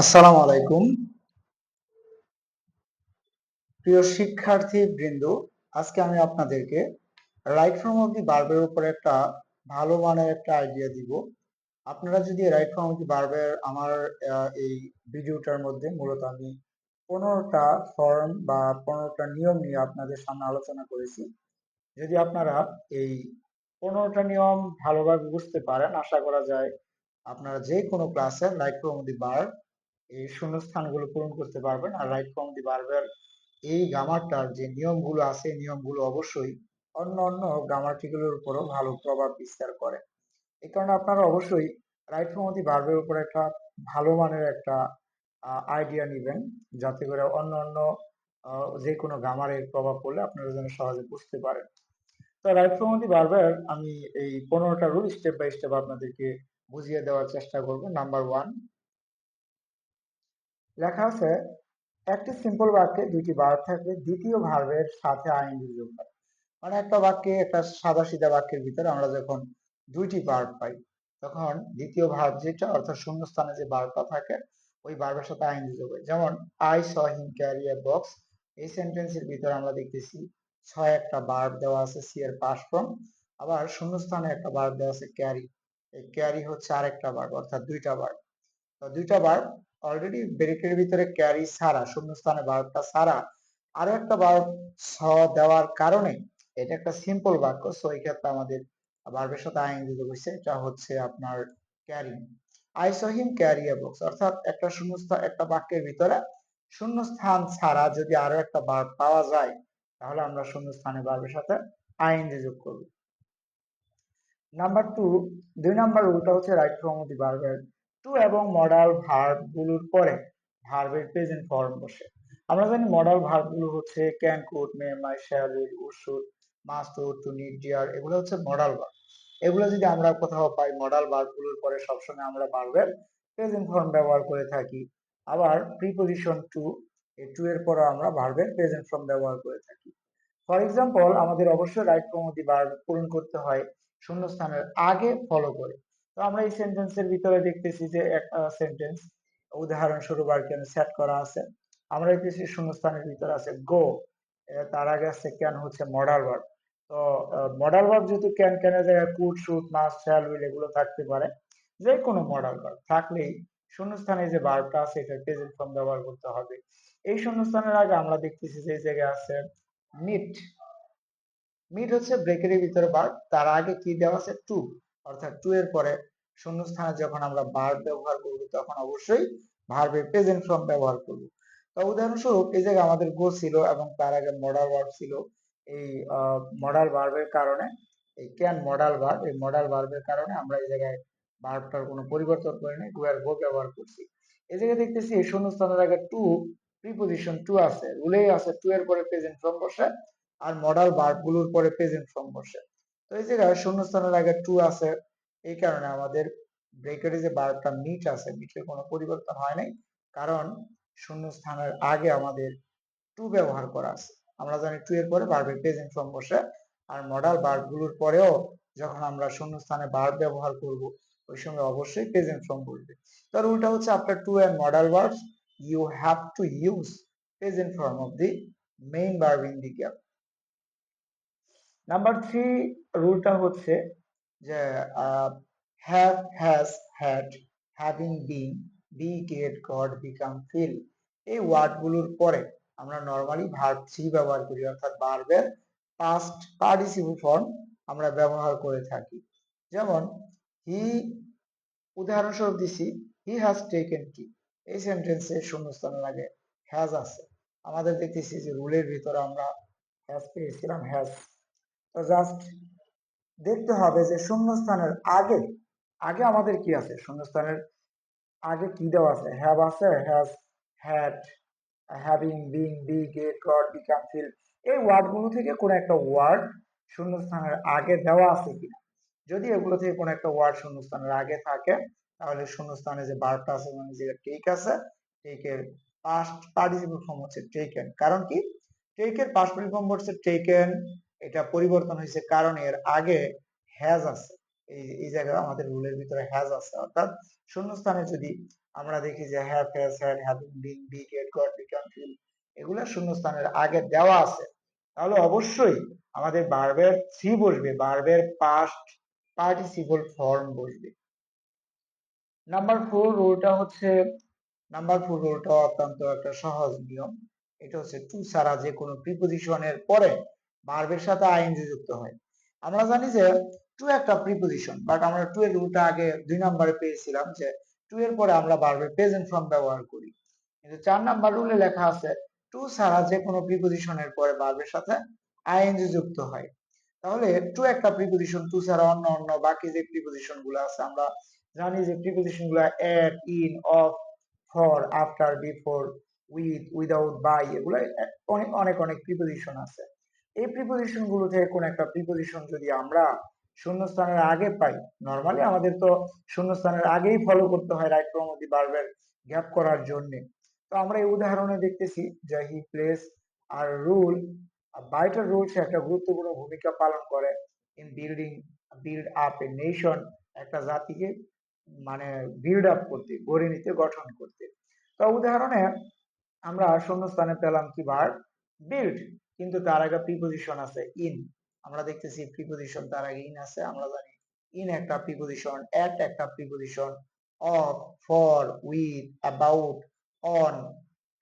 আসসালামু আলাইকুম। প্রিয় শিক্ষার্থী বৃন্দ আজকে আমি আপনাদেরকে রাইট ফ্রম অফ দি বার্বের উপরে একটা ভালো মানের একটা আইডিয়া দিব। আপনারা যদি রাইট ফ্রম অফ দি বার্বের আমার এই ভিডিওটার মধ্যে মূলত আমি পনেরোটা ফর্ম বা পনেরোটা নিয়ম নিয়ে আপনাদের সামনে আলোচনা করেছি, যদি আপনারা এই পনেরোটা নিয়ম ভালোভাবে বুঝতে পারেন, আশা করা যায় আপনারা যে কোনো ক্লাসে রাইট ফ্রম দি বার্ব এই শূন্য শূন্যস্থানগুলো পূরণ করতে পারবেন। আর রাইট ফ্রম বার্বের এই গ্রামারটার যে নিয়মগুলো আছে নিয়মগুলো অবশ্যই অন্য অন্য গ্রামারটিগুলোর উপরও ভালো প্রভাব বিস্তার করে। এই কারণে আপনারা অবশ্যই রাইট ফ্রম দি বার্বের উপর একটা ভালো মানের একটা আইডিয়া নেবেন। যাতে করে অন্য অন্য যে কোনো গ্রামারের প্রভাব পড়লে আপনারা যেন সহজে বুঝতে পারেন। তো রাইট ফ্রম বার্বের আমি এই পনেরোটা রুল স্টেপ বাই স্টেপ আপনাদেরকে বুঝিয়ে দেওয়ার চেষ্টা করব। নাম্বার ওয়ান লেখা আছে, একটি সিম্পল বাক্যে দুইটি ভার্ব থাকলে দ্বিতীয় ভার্বের সাথে আইএনজি যোগ হয় মানে একটা বাক্যে একটা সাদা সিধা বাক্যের ভিতরে আমরা যখন দুইটি ভার্ব পাই, তখন দ্বিতীয় ভার্ব যেটা, অর্থাৎ শূন্যস্থানে যে ভার্বটা থাকে, ওই ভার্বের সাথে আইএনজি যোগ হয় যেমন I saw him carry a box এই সেন্টেন্সের ভিতরে আমরা দেখতেছি, ছয় একটা ভার্ব দেওয়া আছে সি এর পাস ফর্ম আবার শূন্যস্থানে একটা ভার্ব দেওয়া আছে ক্যারি এই ক্যারি হচ্ছে আরেকটা ভার্ব অর্থাৎ দুইটা ভার্ব দুইটা ভার্ব অলরেডি ব্রেকের ভিতরে ক্যারি সারা শূন্যস্থানে ভার্বটা সারা আরও একটা ভার্ব স দেওয়ার কারণে এটা একটা সিম্পল বাক্য। সো এই ক্ষেত্রে আমাদের ভার্বের সাথে আইএনজি যোগ হয়েছে, এটা হচ্ছে আপনার carry I carry a box অর্থাৎ একটা শূন্যস্থান একটা বাক্যের ভিতরে শূন্যস্থান ছাড়া যদি আরও একটা ভার্ব পাওয়া যায়, তাহলে আমরা শূন্যস্থানে ভার্বের সাথে আইএনজি যোগ করব। নাম্বার টু দুই নাম্বার রুলটা হচ্ছে রাইট ফর্ম অফ দি ভার্বের টু এবং মডাল ভার্বগুলোর পরে ভার্বের প্রেজেন্ট ফর্ম বসে। আমরা জানি মডাল ভার্বগুলো হচ্ছে can could may might shall will must to need dare এগুলো হচ্ছে মডাল ভার্ব এগুলো যদি আমরা কোথাও পাই মডাল ভার্বগুলোর পরে সবসময় আমরা ভার্বের প্রেজেন্ট ফর্ম ব্যবহার করে থাকি। আবার প্রিপোজিশন টু এই টু এর পরে আমরা ভার্বের প্রেজেন্ট ফর্ম ব্যবহার করে থাকি। ফর এক্সাম্পল আমাদের অবশ্যই right form of the verb পূরণ করতে হয়, শূন্যস্থানের আগে ফলো করে। তো আমরা এই সেন্টেন্সের ভিতরে দেখতেছি যে একটা সেন্টেন্স উদাহরণস্বরূপ আর কেন সেট করা আছে। আমরা দেখতেছি শূন্যস্থানের ভিতরে আছে গো তার আগে আছে ক্যান হচ্ছে মডাল ভার্ব তো মডাল ভার্ব যেহেতু ক্যান ক্যানের জায়গায় could should must shall will এগুলো থাকতে পারে। যে কোনো মডাল ভার্ব থাকলেই শূন্যস্থানে যে ভার্বটা আছে এটা প্রেজেন্ট ফর্ম ব্যবহার করতে হবে। এই শূন্যস্থানের আগে আমরা দেখতেছি যে জায়গায় আছে মিট মিট হচ্ছে ব্রেকের ভিতরে ভার্ব তার আগে কি দেওয়া আছে? টু অর্থাৎ টু এর পরে শূন্যস্থানে যখন আমরা ভার্ব ব্যবহার করব, তখন অবশ্যই ভার্বের প্রেজেন্ট ফর্ম ব্যবহার করব। তো উদাহরণস্বরূপ এই জায়গায় আমাদের গো ছিল এবং তার আগে মডাল ভার্ব ছিল। এই মডাল ভার্বের কারণে, এই ক্যান মডাল ভার্ব এই মডাল ভার্বের কারণে আমরা এই জায়গায় ভার্বটার কোনো পরিবর্তন করিনি গো আর গো ব্যবহার করছি। এই জায়গায় দেখতেছি এই শূন্যস্থানের আগে টু প্রিপোজিশন টু আছে, রুলেই আছে টু এর পরে প্রেজেন্ট ফর্ম বসে আর মডাল ভার্বগুলোর পরে প্রেজেন্ট ফর্ম বসে। এই জায়গায় শূন্যস্থানের আগে টু আছে, এই কারণে আমাদের ব্রেকেটে যে ভার্বটা মিট আছে মিটের কোনো পরিবর্তন হয় নাই। কারণ শূন্যস্থানের আগে আমাদের টু ব্যবহার করা আছে। আমরা জানি টু এর পরে ভার্বের প্রেজেন্ট ফর্ম বসে, আর মডাল ভার্বগুলোর পরেও যখন আমরা শূন্যস্থানে ভার্ব ব্যবহার করব, ওই সময় অবশ্যই প্রেজেন্ট ফর্ম বলবে তো রুলটা হচ্ছে after to and modal verbs you have to use present form of the main verb in the gap number three রুলটা হচ্ছে যে have has had having be get got become feel এই ওয়ার্ডগুলোর পরে আমরা নর্মালি ভার্ব থ্রি ব্যবহার করি, অর্থাৎ ভার্বের পাস্ট পার্টিসিপল ফর্ম আমরা ব্যবহার করে থাকি। যেমন হি উদাহরণস্বরূপ দিছি হি হ্যাজ টেকেন টি এই সেন্টেন্সে শূন্যস্থানের আগে হ্যাজ আছে। আমাদের দেখতেছি যে রুলের ভিতরে আমরা হ্যাজ পেয়েছিলাম হ্যাজ জাস্ট দেখতে হবে যে শূন্যস্থানের আগে আগে আমাদের কি আছে? শূন্যস্থানের আগে কি দেওয়া আছে? হ্যাভ আছে has had having being be get got become feel এই ওয়ার্ডগুলো থেকে কোন একটা ওয়ার্ড শূন্যস্থানের আগে দেওয়া আছে কিনা? যদি এগুলো থেকে কোন একটা ওয়ার্ড শূন্যস্থানের আগে থাকে, তাহলে শূন্যস্থানে যে বার্বটা আছে মানে যে টেক আছে টেকের পাস্ট পার্টিসিপল ফর্ম হচ্ছে টেকেন কারণ কি? টেকের পাস্ট ফর্ম হচ্ছে টেকেন এটা পরিবর্তন হয়েছে কারণ এর আগে হ্যাজ আছে। এই এই জায়গায় আমাদের রুলের ভিতরে হ্যাজ আছে। অর্থাৎ শূন্যস্থানে যদি আমরা দেখি যে have has had having being be get got become feel এগুলো শূন্যস্থানের আগে দেওয়া আছে, তাহলে অবশ্যই আমাদের ভার্বের থ্রি বসবে ভার্বের পাস্ট পার্টিসিপল ফর্ম বসবে। নাম্বার ফোর রুলটা হচ্ছে নাম্বার ফোর রুলটা অত্যন্ত একটা সহজ নিয়ম। এটা হচ্ছে টু ছাড়া যে কোনো প্রিপোজিশনের পরে ভার্বের সাথে আইএনজি যুক্ত হয়। আমরা জানি যে টু একটা প্রিপোজিশন বাট আমরা টু এর রুলটা আগে দুই নম্বরে পেয়েছিলাম যে টু এর পরে আমরা ভার্বের প্রেজেন্ট ফর্ম ব্যবহার করি। কিন্তু চার নাম্বার রুলে লেখা আছে টু ছাড়া যে কোনো প্রিপোজিশনের পরে ভার্বের সাথে আইএনজি যুক্ত হয়। তাহলে টু একটা প্রিপোজিশন টু ছাড়া অন্য অন্য বাকি যে প্রিপোজিশনগুলো আছে, আমরা জানি যে প্রিপোজিশনগুলো at in of for after before with without by এগুলো অনেক অনেক অনেক প্রিপোজিশন আছে। এই প্রিপোজিশনগুলো থেকে কোন একটা প্রিপোজিশন যদি আমরা শূন্যস্থানের আগে পাই নর্মালি আমাদের তো শূন্যস্থানের আগেই ফলো করতে হয় রাইট প্রমতি বার্বের গ্যাপ করার জন্য। তো আমরা এই উদাহরণে দেখতেছি যে হি প্লেস আর রুল বাইটার রুলস একটা গুরুত্বপূর্ণ ভূমিকা পালন করে in building build up a nation একটা জাতিকে মানে বিল্ড আপ করতে, গড়ে নিতে, গঠন করতে। তো উদাহরণে আমরা শূন্যস্থানে পেলাম কি বার বিল্ড কিন্তু তার আগে প্রিপোজিশন আছে ইন আমরা দেখতেছি প্রিপোজিশন তার আগে ইন আছে, আমরা জানি ইন একটা প্রিপোজিশন এট একটা preposition of for with about on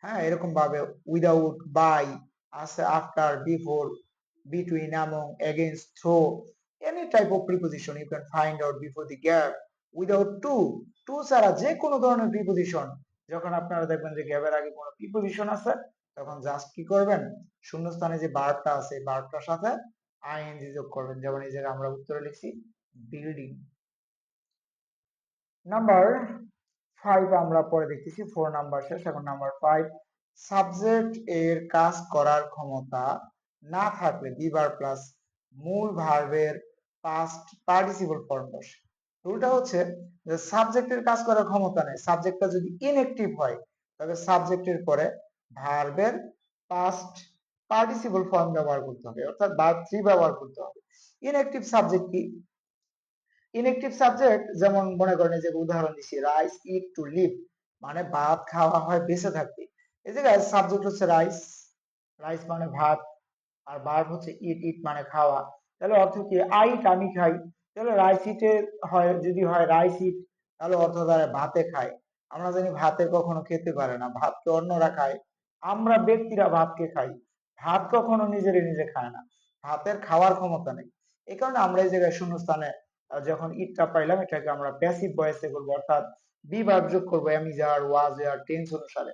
হ্যাঁ এরকম ভাবে উইদাউট বাই আছে after before between, among, against, through, any type of preposition you can find out before the gap without to. To ছাড়া যে কোনো ধরনের প্রিপোজিশন যখন আপনারা দেখবেন যে গ্যাপের আগে কোনো প্রিপোজিশন আছে তখন জাস্ট কি করবেন? শূন্যস্থানে যে বার্বটা আছে বার্বটার সাথে আইএনজি যোগ করবেন। যেমন এই আমরা উত্তরে লিখছি বিল্ডিং নাম্বার ফাইভ আমরা পরে দেখতেছি ফোর নাম্বার শেষ, এখন নাম্বার ফাইভ সাবজেক্ট এর কাজ করার ক্ষমতা না থাকলে বিবার প্লাস মূল ভার্বের পাস্ট পার্টিসিপল ফর্ম বসে। রুলটা হচ্ছে যে সাবজেক্টের কাজ করার ক্ষমতা নেই। সাবজেক্টটা যদি ইনএক্টিভ হয়, তবে সাবজেক্টের পরে ভার্বের পাস্ট পার্টিসিপল ফর্ম ব্যবহার করতে হবে, অর্থাৎ ভার্ব থ্রি ব্যবহার করতে হবে। ইনএক্টিভ সাবজেক্ট কি? ইনএক্টিভ সাবজেক্ট যেমন মনে করেন যে উদাহরণ দিচ্ছি রাইস ইট টু লিভ মানে ভাত খাওয়া হয়, বেঁচে থাকতে। এই জায়গায় সাবজেক্ট হচ্ছে রাইস রাইস মানে ভাত, আর ভার্ব হচ্ছে ইট ইট মানে খাওয়া। তাহলে অর্থ কি? আইট আমি খাই। তাহলে রাইস ইটে হয়, যদি হয় রাইস ইট তাহলে অর্থ দ্বারা ভাতে খায়। আমরা জানি ভাতে কখনো খেতে পারে না, ভাতকে অন্যরা খায়। আমরা ব্যক্তিরা ভাতকে খাই। ভাত কখনো নিজেরে নিজে খায় না। ভাতের খাওয়ার ক্ষমতা নেই। এই কারণে আমরা এই জায়গায় শূন্যস্থানে যখন ইটটা পাইলাম, এটাকে আমরা প্যাসিভ ভয়েসে করব, অর্থাৎ বি ভার্ব যোগ করব যার ওয়াজ এর টেন্স অনুসারে।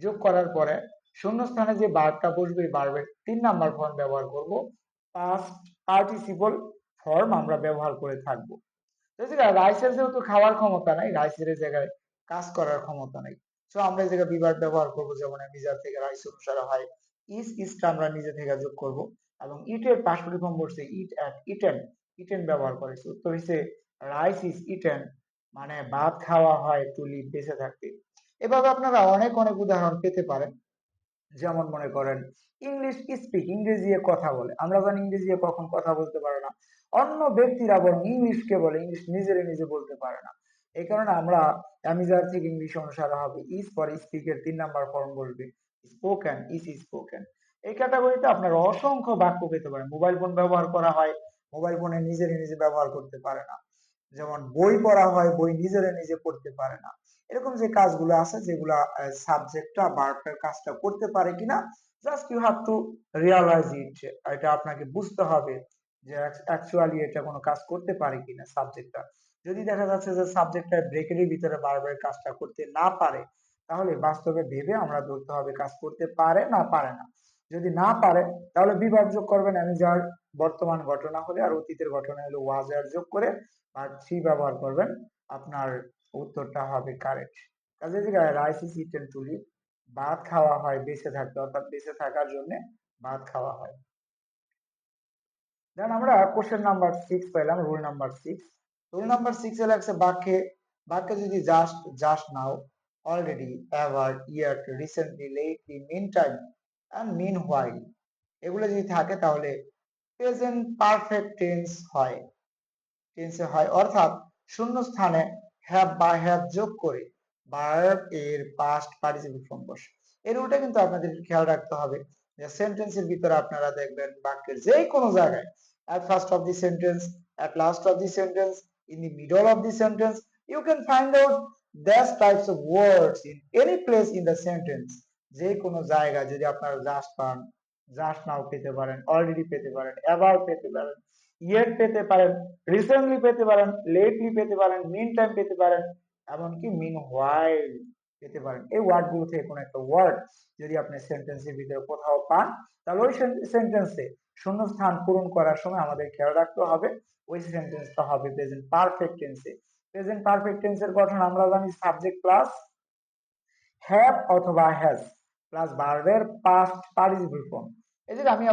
যোগ করার পরে শূন্যস্থানে যে বার্বটা বসবে, এই বার্বের তিন নাম্বার ফর্ম ব্যবহার করব। পাস্ট পার্টিসিপল ফর্ম আমরা ব্যবহার করে থাকব। রাইসের যেহেতু খাওয়ার ক্ষমতা নাই রাইসের জায়গায় কাজ করার ক্ষমতা নাই। সো আমরা এই জায়গায় বিভাগ ব্যবহার করব, যেমন মিজার থেকে রাইস অনুসারে হয় ইস ইসটা আমরা নিজে থেকে যোগ করব। এবং ইটের পাশাপাশি ফর্ম বসছে ইট অ্যাট ইটেন ইটেন ব্যবহার করেছে উত্তর হচ্ছে রাইস ইজ ইটেন মানে ভাত খাওয়া হয় লিভ বেঁচে থাকতে। এভাবে আপনারা অনেক অনেক উদাহরণ পেতে পারেন। যেমন মনে করেন ইংলিশ স্পিক ইংরেজি কথা বলে। আমরা জানি ইংরেজি কখন কথা বলতে পারে না। অন্য ব্যক্তিরা বরং ইংলিশকে বলে ইংলিশ নিজেরে নিজে বলতে পারে না। এই কারণে আমরা অ্যামিজার থেকে ইংলিশ অনুসারে হবে ইস পর স্পিকের তিন নাম্বার ফর্ম বলবে স্পোকেন ইস স্পোকেন এই ক্যাটাগরিতে আপনারা অসংখ্য বাক্য পেতে পারেন। মোবাইল ফোন ব্যবহার করা হয় মোবাইল ফোনে নিজের নিজে ব্যবহার করতে পারে না। যেমন বই পড়া হয়, বই নিজের নিজে পড়তে পারে না। এরকম যে কাজগুলো আছে, যেগুলা সাবজেক্টটা বার্বের কাজটা করতে পারে কিনা just you have to realise it এটা আপনাকে বুঝতে হবে যে অ্যাকচুয়ালি এটা কোনো কাজ করতে পারে কিনা সাবজেক্টটা যদি দেখা যাচ্ছে যে সাবজেক্টটা ব্রেকের ভিতরে বারবার কাজটা করতে না পারে, তাহলে বাস্তবে ভেবে আমরা ধরতে হবে কাজ করতে পারে না পারে না। যদি না পারে, তাহলে বিভাগ যোগ করবেন আমি যার বর্তমান ঘটনা হলে আর অতীতের ঘটনা হলে ওয়াজ আর যোগ করে আর থ্রি ব্যবহার করবেন, আপনার উত্তরটা হবে কারেক্ট কাজে জায়গায় রাইস ইজ ইটেন লিভ ভাত খাওয়া হয়, বেঁচে থাকতে অর্থাৎ বেঁচে থাকার জন্য ভাত খাওয়া হয়। দেন আমরা কোশ্চেন নাম্বার সিক্স পেলাম rule number six rule number এ লাগছে বাক্যে বাক্যে যদি just just now already ever yet recently lately meantime and meanwhile এগুলো যদি থাকে তাহলে প্রেজেন্ট পারফেক্ট টেন্স হয়। টেন্সে হয়, অর্থাৎ শূন্য স্থানে হ্যাভ বা হ্যাভ যোগ করে ভার্ব এর পাস্ট পার্টিসিপল ফর্ম বসে। এই রুলটা কিন্তু আপনাদের খেয়াল রাখতে হবে যে সেন্টেন্সের ভিতরে আপনারা দেখবেন বাক্যের যে কোনো জায়গায়, at first of the sentence, at last of the sentence in the middle of the sentence, you can find out these types of words in any place in the sentence. যে কোনো জায়গায় যদি আপনারা জাস্ট পান just now পেতে পারেন already পেতে পারেন এবার পেতে পারেন ইয়েট পেতে পারেন রিসেন্টলি পেতে পারেন লেটলি পেতে পারেন মিন টাইম পেতে পারেন, এমনকি মিন হোয়াইল পেতে পারেন। এই ওয়ার্ডগুলো থেকে কোনো একটা ওয়ার্ড যদি আপনি সেন্টেন্সের ভিতরে কোথাও পান, তাহলে ওই সেন্টেন্সে শূন্যস্থান পূরণ করার সময় আমাদের খেয়াল রাখতে হবে। ওই সেন্টেন্সটা হবে প্রেজেন্ট পারফেক্ট টেন্সে প্রেজেন্ট পারফেক্ট টেন্সের গঠন আমরা জানি সাবজেক্ট প্লাস হ্যাভ অথবা হ্যাজ প্লাস ভার্বের পাস্ট পার্টিসিপল ফর্ম এই যে আমি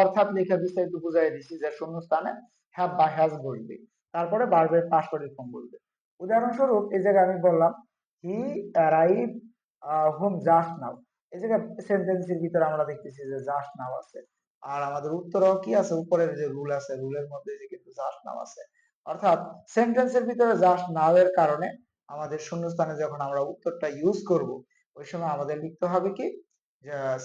অর্থাৎ লেখা বিস্তারিত বুঝাই দিচ্ছি যে শূন্যস্থানে হ্যাভ বা হ্যাজ বলবে। তারপরে ভার্বের পাস্ট পার্টিসিপল বলবে। উদাহরণস্বরূপ এই জায়গায় আমি বললাম he arrive home just now এই জায়গায় সেন্টেন্সের ভিতরে আমরা দেখতেছি যে জাস্ট নাও আছে। আর আমাদের উত্তরেও কি আছে? উপরের যে রুল আছে রুলের মধ্যে যে কিন্তু জাস্ট নাও আছে। অর্থাৎ সেন্টেন্সের ভিতরে জাস্ট নাও এর কারণে আমাদের শূন্যস্থানে যখন আমরা উত্তরটা ইউজ করব, ওই সময় আমাদের লিখতে হবে কি?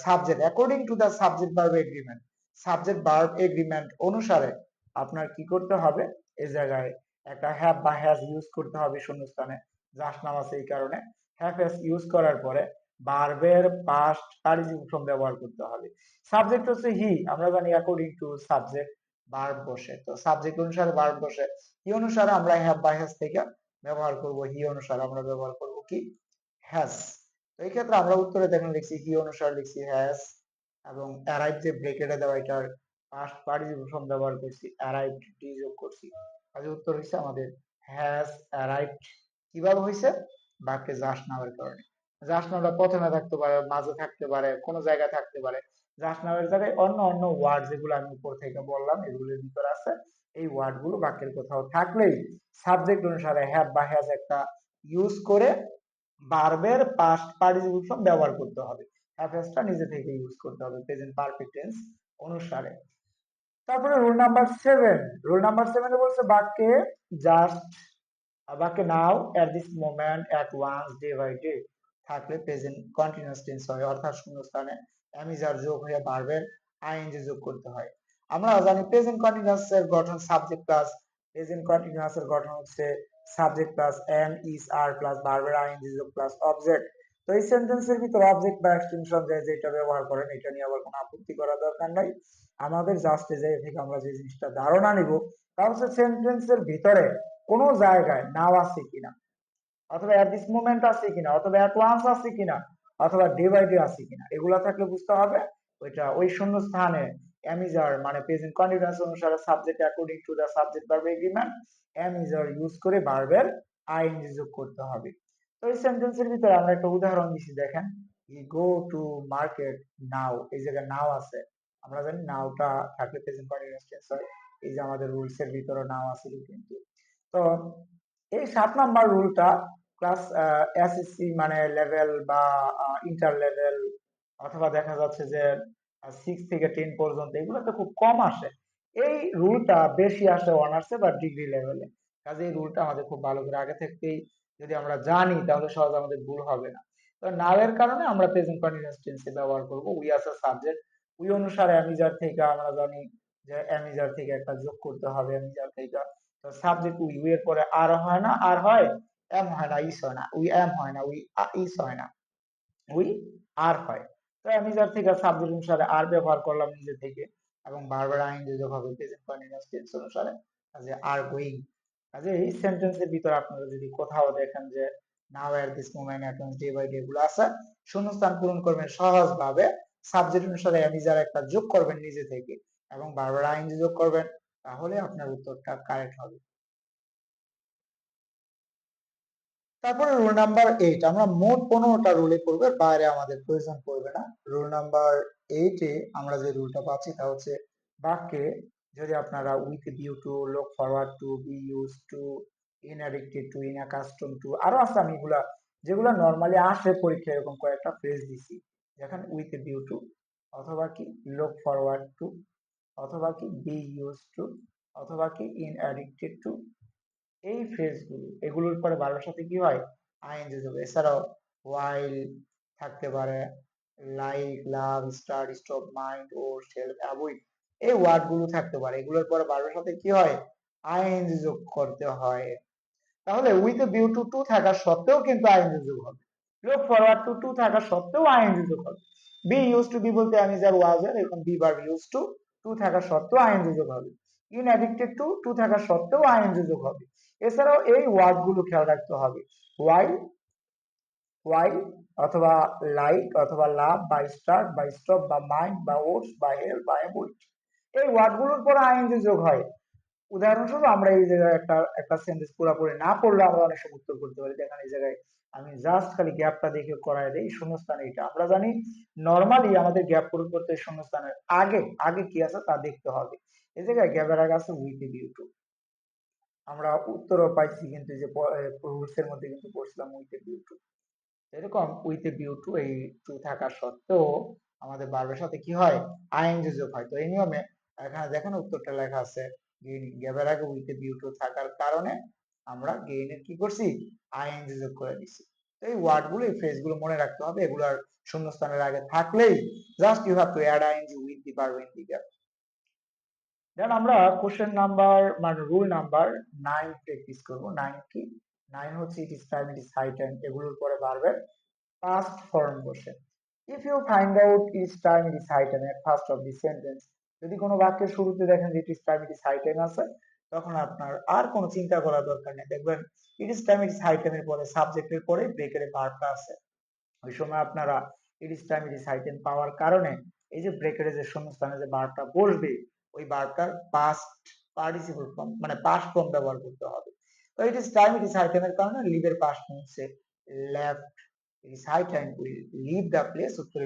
Subject according to the subject verb agreement subject verb agreement অনুসারে আপনার কি করতে হবে? এই জায়গায় একটা হ্যাভ বা হ্যাজ ইউজ করতে হবে শূন্যস্থানে। জাস্ট নাম আছে এই কারণে। হ্যাভ হ্যাজ ইউজ করার পরে ভার্বের পাস্ট পার্টিসিপল ফর্ম ব্যবহার করতে হবে। সাবজেক্ট হচ্ছে হি আমরা জানি অ্যাকর্ডিং টু সাবজেক্ট ভার্ব বসে। তো সাবজেক্ট অনুসারে ভার্ব বসে। হি অনুসারে আমরা হ্যাভ বা হ্যাজ থেকে ব্যবহার করব। হি অনুসারে আমরা ব্যবহার করব কি? হ্যাজ তো এই ক্ষেত্রে আমরা উত্তরে দেখেন লিখছি হি অনুসারে লিখছি হ্যাজ এবং অ্যারাইভ যে ব্রেকেটে দেওয়া, এটার পাস্ট পার্টিসিপল ফর্ম ব্যবহার করছি অ্যারাইভ ডি যোগ করছি। কাজে উত্তর হইছে আমাদের হ্যাজ অ্যারাইভড কীভাবে হইছে বাক্যে জাস্ট নামের কারণে। জাস্ট নামটা প্রথমে থাকতে পারে, মাঝে থাকতে পারে, কোনো জায়গায় থাকতে পারে জাস্ট নামের জায়গায় অন্য অন্য ওয়ার্ড যেগুলো আমি উপর থেকে বললাম, এগুলোর ভিতরে আছে। এই ওয়ার্ডগুলো বাক্যের কোথাও থাকলেই সাবজেক্ট অনুসারে হ্যাভ বা হ্যাজ একটা ইউজ করে ভার্বের পাস্ট পার্টিসিপল ফর্ম ব্যবহার করতে হবে। হ্যাভ হ্যাজটা নিজে থেকে ইউজ করতে হবে প্রেজেন্ট পারফেক্ট টেন্স অনুসারে। তারপরে rule number seven rule number সেভেনে বলছে বাক্যে জাস্ট বাক্যে now at this moment at once day by day থাকলে প্রেজেন্ট কন্টিনিউয়াস টেন্স হয় অর্থাৎ শূন্যস্থানে অ্যামিজার যোগ হয়ে ভার্বের আইএনজি যোগ করতে হয়। আমরা জানি প্রেজেন্ট কন্টিনিউয়াস এর গঠন সাবজেক্ট প্লাস প্রেজেন্ট কন্টিনিউয়াস এর গঠন হচ্ছে subject plus am is are plus ভার্বের আইএনজি যোগ প্লাস অবজেক্ট তো এই সেন্টেন্সের ভিতর অবজেক্ট বা এক্সটেনশন যে যেটা ব্যবহার করেন, এটা নিয়ে আবার কোনো আপত্তি করা দরকার নাই। আমাদের জাস্ট যে থেকে আমরা যে জিনিসটা ধারণা নিব, তা হচ্ছে সেন্টেন্সের ভিতরে কোন জায়গায় নাও আছে কিনা। অথবা অ্যাট দিস মোমেন্ট আছে কিনা, অথবা অ্যাট ওয়ান্স আছে কিনা, অথবা ডে বাই ডে আছে কিনা, এগুলা থাকলে বুঝতে হবে। ওইটা ওই শূন্য স্থানে অ্যামিজার মানে প্রেজেন্ট কন্টিনিউয়াস অনুসারে subject according to the subject verb agreement am is are use করে ভার্বের আইএনজি যোগ করতে হবে। তো এই সেন্টেন্সের ভিতরে আমরা একটা উদাহরণ দিছি, দেখেন। ই গো টু মার্কেট নাও এই জায়গায় নাও আছে। আমরা জানি নাওটা থাকলে প্রেজেন্ট কন্টিনিউয়াস টেন্স হয়। এই যে আমাদের রুলস এর ভিতরে নাও আছে কিন্তু। তো এই সাত নাম্বার রুলটা ক্লাস এসএসসি মানে লেভেল বা ইন্টার লেভেল অথবা দেখা যাচ্ছে যে সিক্স থেকে টেন পর্যন্ত এগুলোতে খুব কম আসে। এই রুলটা বেশি আসে অনার্সে বা ডিগ্রি লেভেলে কাজে এই রুলটা আমাদের খুব ভালো করে আগে থেকেই যদি আমরা জানি তাহলে সহজ আমাদের ভুল হবে না। তো নাও এর কারণে আমরা প্রেজেন্ট কন্টিনিউয়াস টেন্সে ব্যবহার করব। We as a subject we অনুসারে অ্যামিজার থেকে আমরা জানি যে অ্যামিজার থেকে একটা যোগ করতে হবে অ্যামিজার থেকে তো সাবজেক্ট উই উই এর পরে আর হয় না, আর হয় এম হয় না, ইস হয় না, উই এম হয় না, উই ইস হয় না, উই আর হয়। তো অ্যামিজার থেকে সাবজেক্ট অনুসারে আর ব্যবহার করলাম নিজে থেকে এবং বারবার আইন হবে প্রেজেন্ট কন্টিনিউয়াস টেন্স অনুসারে কাজে আর গোয়িং কাজে এই সেন্টেন্সের ভিতরে আপনারা যদি কোথাও দেখেন যে নাও এট দিস মোমেন্ট এখন ডে বাই ডে গুলো আছে, শূন্যস্থান পূরণ করবেন সহজ ভাবে সাবজেক্ট অনুসারে অ্যামিজার একটা যোগ করবেন নিজে থেকে এবং বারবার আইন যোগ করবেন। তাহলে আপনার উত্তরটা কারেক্ট হবে। তারপরে রুল নাম্বার এইট আমরা মোট পনেরোটা রুলে করব বাইরে আমাদের প্রয়োজন পড়বে না। রুল নাম্বার এইটে আমরা যে রুলটা পাচ্ছি তা হচ্ছে বাক্যে যদি আপনারা with due to look forward to be use to in addicted to in accustom to আরও আছে আমি এগুলা, যেগুলো নর্মালি আসে পরীক্ষা এরকম কয়েকটা ফ্রেজ দিছি। যেখানে উইথ ডিউ টু অথবা কি লুক ফরওয়ার্ড টু অথবা কি বি ইউজ টু অথবা কি ইন অ্যাডিক্টেড টু এই ফ্রেজগুলো এগুলোর পরে বারোর সাথে কি হয়? আইএনজি যোগ এছাড়াও ওয়াইল থাকতে পারে like love start stop mind ও সেলফ অ্যাভয়েড এই ওয়ার্ডগুলো থাকতে পারে। এগুলোর পরে ভার্বের সাথে কি হয়? আইএনজি যোগ করতে হয়। তাহলে উইথ ভিউ টু টু থাকা সত্ত্বেও কিন্তু আইএনজি যোগ হবে। লুক ফরওয়ার্ড টু টু থাকা সত্ত্বেও আইএনজি যোগ হবে। বি ইউজ টু বি বলতে আমি যার ওয়াজ এখন be verb use to to থাকা সত্ত্বেও আইএনজি যোগ হবে। ইন অ্যাডিক্টেড টু টু থাকা সত্ত্বেও আইএনজি যোগ হবে। এছাড়াও এই ওয়ার্ডগুলো খেয়াল রাখতে হবে। ওয়াই ওয়াই অথবা লাইক অথবা লাভ বা স্টার্ট বা স্টপ বা মাইন্ড বা ওটস বা হেল্প বা অ্যাভয়েড এই ওয়ার্ডগুলোর পরে আইএনজি যোগ হয়। উদাহরণস্বরূপ আমরা এই জায়গায় একটা একটা সেন্টেন্স পুরোপুরি না পড়লে আমরা অনেক সময় উত্তর করতে পারি। দেখেন এই জায়গায় আমি জাস্ট খালি গ্যাপটা দেখে করাই দেই, শূন্যস্থান এটা। আমরা জানি নর্মালি আমাদের গ্যাপ পূরণ করতে শূন্যস্থানের আগে আগে কি আছে তা দেখতে হবে। এই জায়গায় গ্যাপের আগে আছে উইথ ভিউ টু আমরা উত্তরও পাইছি কিন্তু যে রুলস এর মধ্যে কিন্তু পড়ছিলাম উইথ ভিউ টু এরকম উইথ ভিউ টু এই টু থাকা সত্ত্বেও আমাদের বার্বের সাথে কি হয়? আইএনজি যোগ হয়। তো এই নিয়মে এখানে দেখেন উত্তরটা লেখা আছে। গ্যাপের আগে উইথ ভিউ টু থাকার কারণে আমরা গেইনের কি করছি? আইএনজি যোগ করে দিছি। এই ওয়ার্ডগুলো, এই ফ্রেজগুলো মনে রাখতে হবে। এগুলার শূন্যস্থানের আগে থাকলেই just you have to add ING with the verb in the gap then আমরা কোশ্চেন নাম্বার মানে রুল নাম্বার নাইন প্র্যাকটিস করব। নাইন কি? নাইন হচ্ছে it is time it is high time এগুলোর পরে ভার্বের পাস্ট ফর্ম বসে। If you find out it is time it is high time at first of the sentence যদি কোনো বাক্যের শুরুতে দেখেন যে it is time it is high time আছে তখন আপনার আর কোনো চিন্তা করার দরকার নেই। দেখবেন ইট is time it is high টাইমের পরে সাবজেক্টের পরে ব্রেকের ভার্বটা আছে। ওই সময় আপনারা ইট ইস টাইম ইট ইস পাওয়ার কারণে এই যে ব্রেকের যে শূন্যস্থানে যে ভার্বটা বসবে, ওই ভার্বটার পাস্ট পার্টিসিপল ফর্ম মানে পাস্ট ফর্ম ব্যবহার করতে হবে। তো ইট is time it is high টাইমের কারণে লিভের পাস্ট হচ্ছে left it is high time we leave the place উত্তর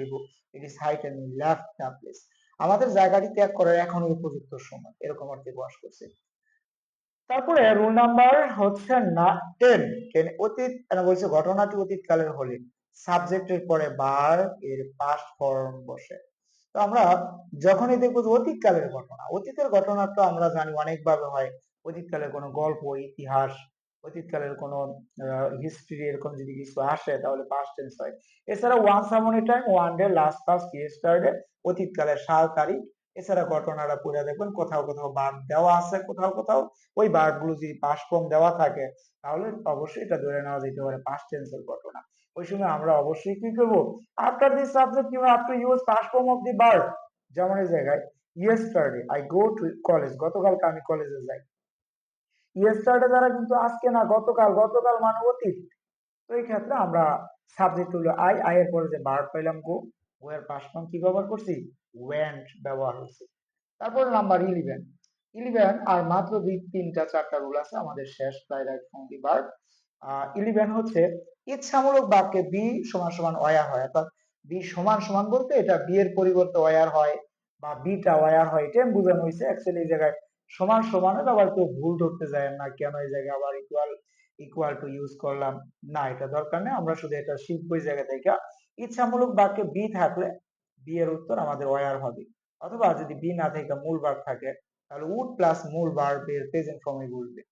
it is high time left the place আমাদের জায়গাটি ত্যাগ করার এখনই উপযুক্ত সময়, এরকম অর্থে বস করছে। তারপরে রুল নাম্বার হচ্ছে না টেন টেন অতীত বলছে? ঘটনাটি অতীতকালের হলে। সাবজেক্টের পরে বার এর পাস্ট ফর্ম বসে। তো আমরা যখনই দেখব যে অতীতকালের ঘটনা, অতীতের ঘটনা তো আমরা জানি অনেকভাবে হয়। অতীতকালের কোনো গল্প, ইতিহাস, অতীতকালের কোনো হিস্ট্রি এরকম যদি কিছু আসে, তাহলে পাস্ট টেন্স হয়। এছাড়া one a time one day last past yesterday অতীতকালের সাল, তারিখ এছাড়া ঘটনাটা পড়ে দেখবেন, কোথাও কোথাও বাদ দেওয়া আছে, কোথাও কোথাও। ওই বার্ডগুলো যদি পাস্ট ফর্ম দেওয়া থাকে, তাহলে অবশ্যই এটা ধরে নেওয়া যেতে পারে পাস্ট টেন্সের ঘটনা। ওই সময় আমরা অবশ্যই কি করব? After this subject you have use past of the bird যেমন এই জায়গায় yesterday I go to college গতকালকে আমি কলেজে যাই। ইয়েস্টারডে দ্বারা কিন্তু আজকে না, গতকাল গতকাল মানে অতীত। তো এই ক্ষেত্রে আমরা সাবজেক্ট হলো আই আই এর পরে যে বার্ড পাইলাম গো পাস্ট ফর্ম কি ব্যবহার করছি? ওয়েন্ট ব্যবহার হচ্ছে তারপর নাম্বার ইলেভেন ইলেভেন আর মাত্র দুই, তিনটা, চারটা রুল আছে আমাদের শেষ প্রায় রাইট ফর্ম দি বার্ড ইলেভেন হচ্ছে ইচ্ছামূলক বাক্যে বি সমান সমান ওয়ার হয়, অর্থাৎ বি সমান সমান বলতে এটা বি এর পরিবর্তে ওয়ার হয় বা বিটা ওয়ার হয় এটা বোঝানো হয়েছে। অ্যাকচুয়ালি এই জায়গায় সমান সমানের আবার কেউ ভুল ধরতে যায় না কেন এই জায়গায় আবার ইকুয়াল ইকুয়াল টু ইউজ করলাম? না, এটা দরকার নেই। আমরা শুধু এটা শিখব জায়গা থেকে। ইচ্ছামূলক বাক্যে বি থাকলে বি এর উত্তর আমাদের ওয়ার হবে। অথবা যদি বি না থেকে, মূল ভার্ব থাকে, তাহলে উড প্লাস মূল ভার্বের প্রেজেন্ট ফর্মে বলবে।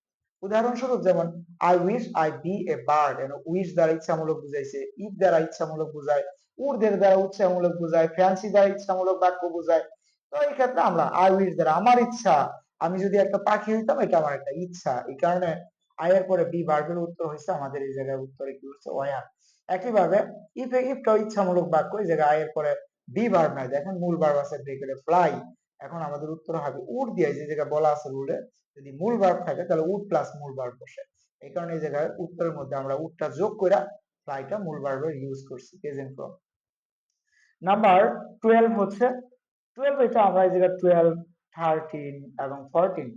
উদাহরণস্বরূপ যেমন I wish I be a bird N wish দ্বারা ইচ্ছামূলক বুঝাইছে ইট দ্বারা ইচ্ছামূলক বুঝায় উর্দের দ্বারা ইচ্ছামূলক বুঝায় ফ্যান্সি দ্বারা ইচ্ছামূলক বাক্য বুঝায়। তো এই ক্ষেত্রে আমরা আই উইশ দ্বারা, আমার ইচ্ছা আমি যদি একটা পাখি হইতাম, এটা আমার একটা ইচ্ছা। এই কারণে আই এর পরে বি ভার্বের উত্তর হয়েছে আমাদের এই জায়গায় উত্তরে কি হচ্ছে ওয়ার একইভাবে ইফ ইফটাও ইচ্ছামূলক বাক্য, এই জায়গায় আই এর পরে বি ভার্ব নাই, দেখেন মূল ভার্ব আছে ব্রেকেটে ফ্লাই এখন আমাদের উত্তর হবে উড দিয়ে যে জায়গায় বলা আছে রুলে, যদি মূল ভার্ব থাকে তাহলে উড প্লাস মূল ভার্ব বসে। এই কারণে এই জায়গায় উত্তরের মধ্যে আমরা উডটা যোগ করে ফ্লাইটা মূল ভার্বের ইউজ করছি প্রেজেন্ট ফর্ম নাম্বার টুয়েলভ হচ্ছে টুয়েলভ এটা আমরা এই জায়গায় টুয়েলভ থার্টিন এবং ফোরটিন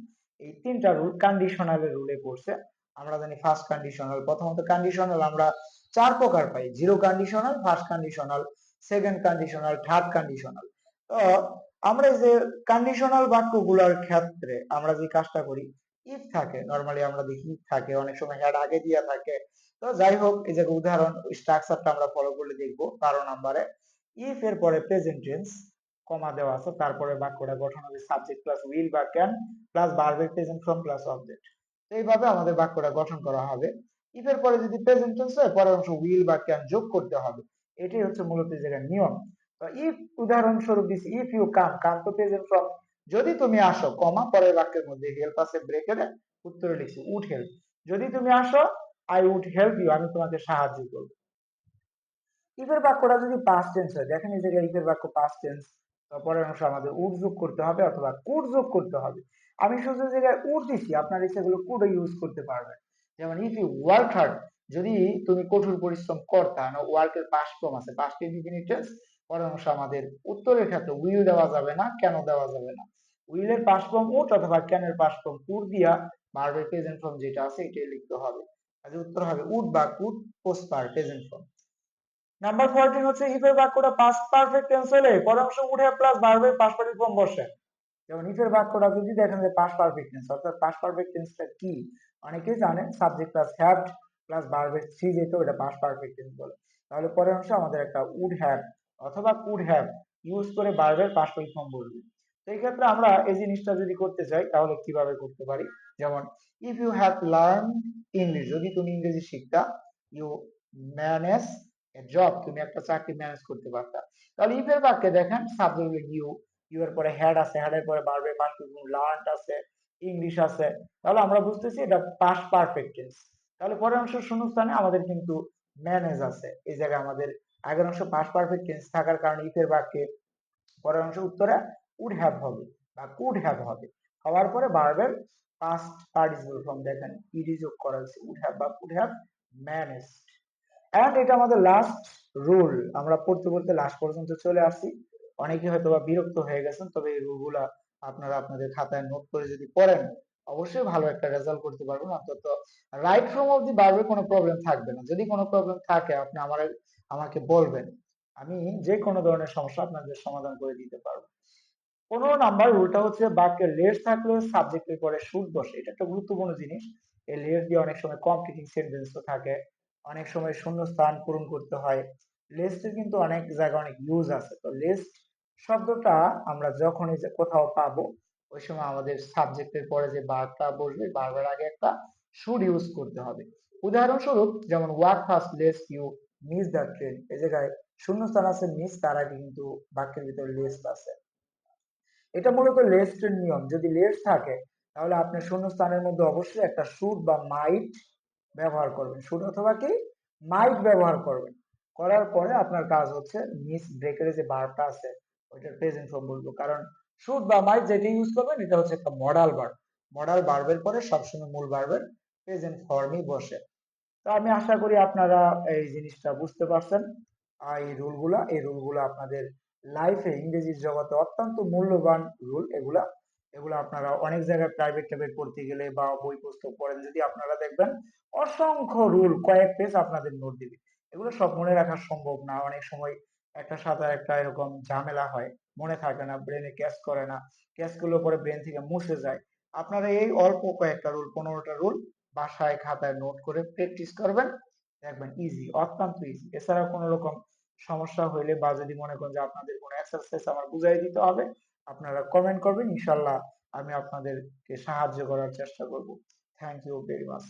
এই তিনটা রুল কন্ডিশনালের রুলে পড়ছে। আমরা জানি ফার্স্ট কন্ডিশনাল প্রথমত কন্ডিশনাল আমরা চার প্রকার পাই। Zero conditional first conditional second conditional third conditional তো আমরা যে কন্ডিশনাল বাক্যগুলোর ক্ষেত্রে আমরা যে কাজটা করি ইফ থাকে নরমালি আমরা দেখি ইফ থাকে, অনেক সময় হ্যাড আগে দিয়া থাকে। তো যাই হোক, এই যে উদাহরণ স্ট্রাকচারটা আমরা ফলো করলে দেখব, বারো নম্বরে ইফ এর পরে প্রেজেন্ট টেন্স কমা দেওয়া আছে, তারপরে বাক্যটা গঠন হবে সাবজেক্ট প্লাস উইল বা ক্যান প্লাস ভার্বের প্রেজেন্ট ফর্ম প্লাস অবজেক্ট এইভাবে আমাদের বাক্যটা গঠন করা হবে। ইফ এর পরে যদি প্রেজেন্ট টেন্স হয়, পরের অংশ উইল বা ক্যান যোগ করতে হবে। এটাই হচ্ছে মূলত জায়গার নিয়ম। তো ইফ উদাহরণস্বরূপ দিছি ইফ ইউ কাম কাম তো প্রেজেন্ট ফ্রম যদি তুমি আসো, কমা, পরের বাক্যের মধ্যে হেল্প আছে ব্রেকেটে উত্তরে লিখছি উড হেল্প যদি তুমি আসো আই উড হেল্প ইউ আমি তোমাকে সাহায্য করব। ইফের বাক্যটা যদি পাস্ট টেন্স হয়, দেখেন এই জায়গায় ইফের বাক্য পাস্ট টেন্স পরের অংশ আমাদের উড যোগ করতে হবে অথবা কুড যোগ করতে হবে। আমি শুধু জায়গায় উড দিছি, আপনার সেগুলো কুডও ইউজ করতে পারবেন। যেমন ইফ ইউ ওয়ার্ক হার্ড যদি তুমি কঠোর পরিশ্রম করতা না ওয়ার্কের পাস্ট ফর্ম আছে। পাস্ট ইনডিফিনিট টেন্স পরের অংশ আমাদের উত্তরের ক্ষেত্রে উইল দেওয়া যাবে না, কেন দেওয়া যাবে না। উইলের পাস্ট ফর্ম উড অথবা ক্যানের পাস্ট ফর্ম কুড দিয়া ভার্বের প্রেজেন্ট ফর্ম যেটা আছে, এটাই লিখতে হবে। কাজে উত্তর হবে উড বা কুড পোস্ট পার প্রেজেন্ট ফর্ম নাম্বার 14 হচ্ছে ইফ এর বাক্যটা পাস্ট পারফেক্ট টেন্স হলে পরের উড হ্যাভ প্লাস ভার্বের পাস্ট পারফেক্ট ফর্ম বসে। যেমন এর বাক্যটা যদি দেখেন যে পাস্ট পারফেক্ট টেন্স অর্থাৎ পাস্ট পারফেক্ট টেন্সটা কি? অনেকেই জানেন সাবজেক্ট প্লাস হ্যাভ প্লাস ভার্বের থ্রি যেত ওটা পাস্ট পারফেক্ট টেন্স বলে। তাহলে পরের অংশ আমাদের একটা উড হ্যাভ অথবা কুড হ্যাভ ইউজ করে ভার্বের পাস্ট পারফেক্ট ফর্ম বলবে। এই ক্ষেত্রে আমরা এই জিনিসটা যদি করতে চাই, তাহলে কীভাবে করতে পারি? যেমন if you have learn English যদি তুমি ইংরেজি শিখতা ইউ ম্যানেজ জব তুমি একটা চাকরি ম্যানেজ করতে পারতা। তাহলে ইফ এর বাক্যে দেখেন সাবজেক্ট ইউ ইউ এর পরে হেড আছে হেড এর পরে ভার্বের পাস্ট লার্ন আছে ইংলিশ আছে। তাহলে আমরা বুঝতেছি এটা পাস্ট পারফেক্ট টেন্স তাহলে পরের অংশ শূন্যস্থানে আমাদের কিন্তু ম্যানেজ আছে। এই জায়গায় আমাদের আগের অংশ পাস্ট পারফেক্ট টেন্স থাকার কারণে ইফের বাক্যে পরের অংশ উত্তরে উড হ্যাভ হবে বা কুড হ্যাভ হবে। হওয়ার পরে ভার্বের পাস্ট পার্টিসিপল ফর্ম দেখেন ইডি যোগ করা হয়েছে উড হ্যাভ বা কুড হ্যাভ ম্যানেজড এন্ড এটা আমাদের লাস্ট রুল আমরা পড়তে পড়তে লাস্ট পর্যন্ত চলে আসছি অনেকে হয়তো বা বিরক্ত হয়ে গেছেন, তবে এই রুলগুলা আপনারা আপনাদের খাতায় নোট করে যদি পড়েন, অবশ্যই ভালো একটা রেজাল্ট করতে পারবেন। অন্তত রাইট ফ্রম অফ দি ভার্বে কোনো প্রবলেম থাকবে না। যদি কোনো প্রবলেম থাকে, আপনি আমার, আমাকে বলবেন। আমি যে কোনো ধরনের সমস্যা আপনাদের সমাধান করে দিতে পারব। পনেরো নাম্বার রুলটা হচ্ছে বাক্যের লেস থাকলে সাবজেক্টের পরে শুট বসে। এটা একটা গুরুত্বপূর্ণ জিনিস। এই লেস দিয়ে অনেক সময় কমপ্লিটিং সেন্টেন্সও থাকে। অনেক সময় শূন্য স্থান পূরণ করতে হয়। লিস্টের কিন্তু অনেক জায়গায় অনেক ইউজ আছে। তো লিস্ট শব্দটা আমরা যখনই যে কোথাও পাবো, ওই সময় আমাদের সাবজেক্টের পরে যে বারটা বসবে, বারবার আগে একটা শুড ইউজ করতে হবে। উদাহরণস্বরূপ, যেমন walk fast lest you miss the train এই জায়গায় শূন্যস্থান আছে মিস তার আগে কিন্তু বাক্যের ভিতরে লেস্ট আছে। এটা মূলত লেস্টের নিয়ম। যদি লেস্ট থাকে, তাহলে আপনি শূন্যস্থানের মধ্যে অবশ্যই একটা শুড বা মাইট ব্যবহার করবেন। শুড অথবা কি? মাইট ব্যবহার করবেন। করার পরে আপনার কাজ হচ্ছে মিস ব্রেকের যে বারটা আছে ওইটার প্রেজেন্ট ফর্ম বলব। কারণ শুড বা মাইট যেটা ইউজ করবেন, এটা হচ্ছে একটা মডাল ভার্ব মডাল ভার্বের পরে সবসময় মূল ভার্বের প্রেজেন্ট ফর্মই বসে। তো আমি আশা করি আপনারা এই জিনিসটা বুঝতে পারছেন। আর এই রুলগুলা, এই রুলগুলো আপনাদের লাইফে ইংরেজির জগতে অত্যন্ত মূল্যবান রুল এগুলা। এগুলো আপনারা অনেক জায়গায় প্রাইভেট ট্যাবেট পড়তে গেলে বা বই, পুস্তক পড়েন, যদি আপনারা দেখবেন, অসংখ্য রুল, কয়েক পেজ আপনাদের নোট দিবে। এগুলো সব মনে রাখা সম্ভব না। অনেক সময় একটা সাথে একটা এরকম ঝামেলা হয়। মনে থাকে না ব্রেনে ক্যাচ করে না। ক্যাচ করলে পরে ব্রেন থেকে মুছে যায়। আপনারা এই অল্প কয়েকটা রুল পনেরোটা রুল বাসায়, খাতায় নোট করে প্র্যাকটিস করবেন। দেখবেন ইজি অত্যন্ত ইজি এছাড়া কোনো রকম সমস্যা হইলে বা যদি মনে করেন যে আপনাদের কোনো এক্সারসাইজ আমার বুঝাই দিতে হবে, আপনারা কমেন্ট করবেন। ইনশাল্লাহ আমি আপনাদেরকে সাহায্য করার চেষ্টা করব। Thank you very much